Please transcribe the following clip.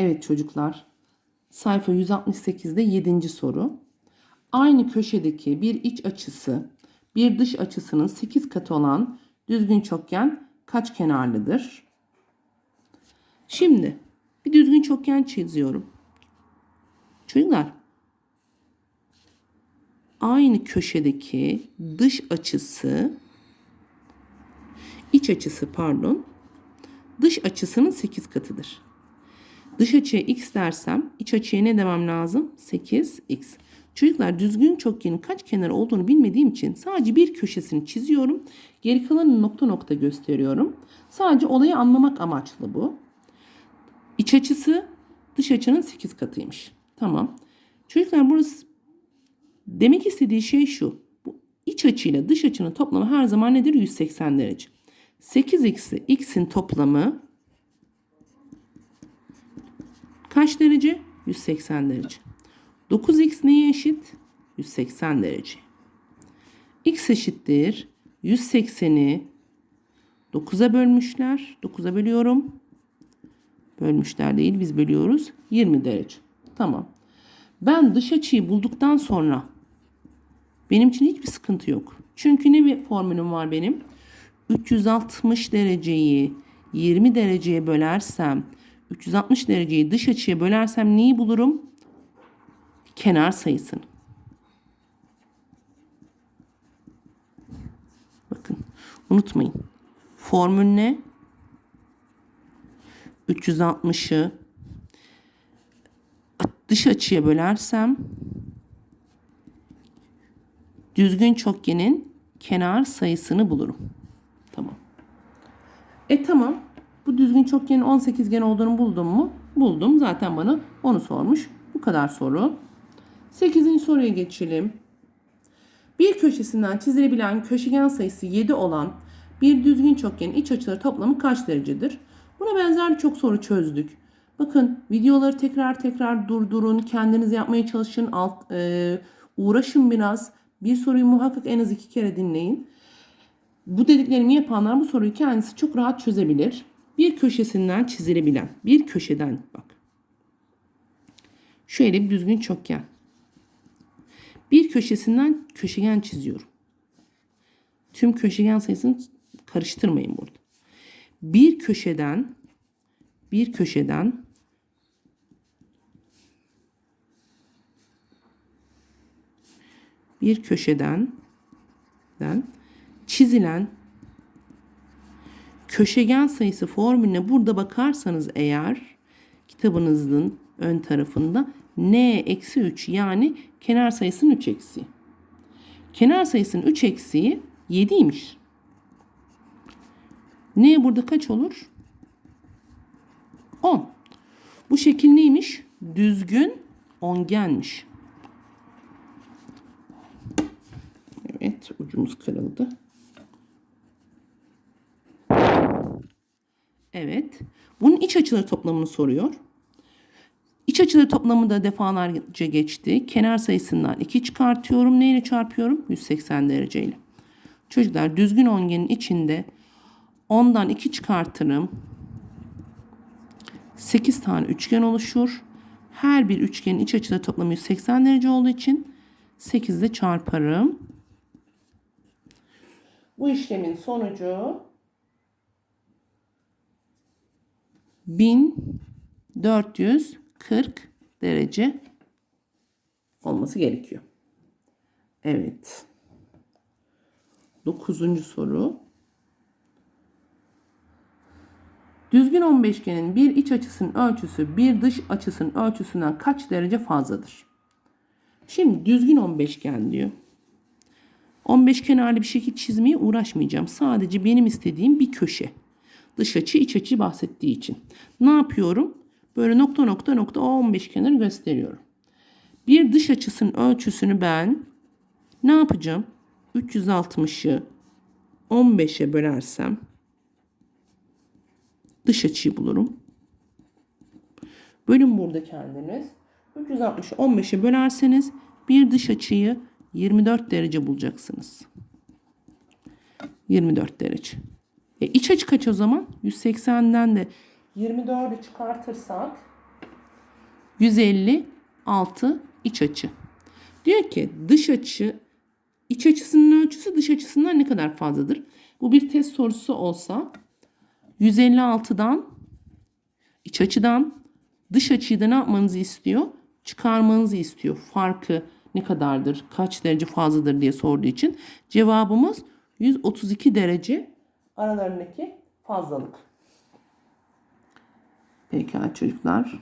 Evet çocuklar. Sayfa 168'de 7. soru. Aynı köşedeki bir iç açısı bir dış açısının 8 katı olan düzgün çokgen kaç kenarlıdır? Şimdi bir düzgün çokgen çiziyorum. Çocuklar aynı köşedeki dış açısı iç açısı pardon dış açısının 8 katıdır. Dış açıya x dersem iç açıya ne demem lazım? 8x. Çocuklar düzgün çokgenin kaç kenarı olduğunu bilmediğim için sadece bir köşesini çiziyorum. Geri kalanını nokta nokta gösteriyorum. Sadece olayı anlamak amaçlı bu. İç açısı dış açının 8 katıymış. Tamam. Çocuklar burası demek istediği şey şu. Bu iç açıyla dış açının toplamı her zaman nedir? 180 derece. 8x ile x'in toplamı kaç derece? 180 derece. 9x neye eşit? 180 derece. x eşittir. 180'i 9'a bölmüşler. 9'a bölüyorum. Bölmüşler değil biz bölüyoruz. 20 derece. Tamam. Ben dış açıyı bulduktan sonra benim için hiçbir sıkıntı yok. Çünkü ne bir formülüm var benim? 360 dereceyi 20 dereceye bölersem 360 dereceyi dış açıya bölersem neyi bulurum? Kenar sayısını. Bakın unutmayın. Formül ne? 360'ı dış açıya bölersem düzgün çokgenin kenar sayısını bulurum. Tamam. E tamam. Bu düzgün çokgenin 18 gen olduğunu buldum mu? Buldum. Zaten bana onu sormuş. Bu kadar soru. 8. soruya geçelim. Bir köşesinden çizilebilen köşegen sayısı 7 olan bir düzgün çokgenin iç açıları toplamı kaç derecedir? Buna benzer birçok soru çözdük. Bakın videoları tekrar tekrar durdurun. Kendiniz yapmaya çalışın. Alt, e, uğraşın biraz. Bir soruyu muhakkak en az iki kere dinleyin. Bu dediklerimi yapanlar bu soruyu kendisi çok rahat çözebilir. Bir köşesinden çizilebilen, bir köşeden bak. Şöyle bir düzgün çokgen. Bir köşesinden köşegen çiziyorum. Tüm köşegen sayısını karıştırmayın burada. Bir köşeden bir köşeden bir köşeden den çizilen köşegen sayısı formülüne burada bakarsanız eğer kitabınızın ön tarafında n eksi 3 yani kenar sayısının 3 eksiği. Kenar sayısının 3 eksiği 7'ymiş. N burada kaç olur? 10. Bu şekil neymiş? Düzgün ongenmiş. Evet ucumuz kırıldı. Evet. Bunun iç açıları toplamını soruyor. İç açıları toplamı da defalarca geçti. Kenar sayısından 2 çıkartıyorum. Neyle çarpıyorum? 180 dereceyle. Çocuklar düzgün ongenin içinde 10'dan 2 çıkartırım. 8 tane üçgen oluşur. Her bir üçgenin iç açıları toplamı 180 derece olduğu için 8 ile çarparım. Bu işlemin sonucu 1440 derece olması gerekiyor. Evet. Dokuzuncu soru. Düzgün 15genin bir iç açısının ölçüsü bir dış açısının ölçüsünden kaç derece fazladır? Şimdi düzgün 15gen diyor. 15 kenarlı bir şekil çizmeye uğraşmayacağım. Sadece benim istediğim bir köşe. Dış açı iç açı bahsettiği için. Ne yapıyorum? Böyle nokta nokta nokta o 15 kenarı gösteriyorum. Bir dış açısının ölçüsünü ben ne yapacağım? 360'ı 15'e bölersem dış açıyı bulurum. Bölün burada kendiniz. 360'ı 15'e bölerseniz bir dış açıyı 24 derece bulacaksınız. 24 derece. E iç açı kaç o zaman? 180'den de 24'ü çıkartırsak 156 iç açı. Diyor ki dış açı iç açısının ölçüsü dış açısından ne kadar fazladır? Bu bir test sorusu olsa 156'dan iç açıdan dış açıyı da ne yapmanızı istiyor? Çıkarmanızı istiyor. Farkı ne kadardır? Kaç derece fazladır diye sorduğu için cevabımız 132 derece aralarındaki fazlalık. Pekala çocuklar.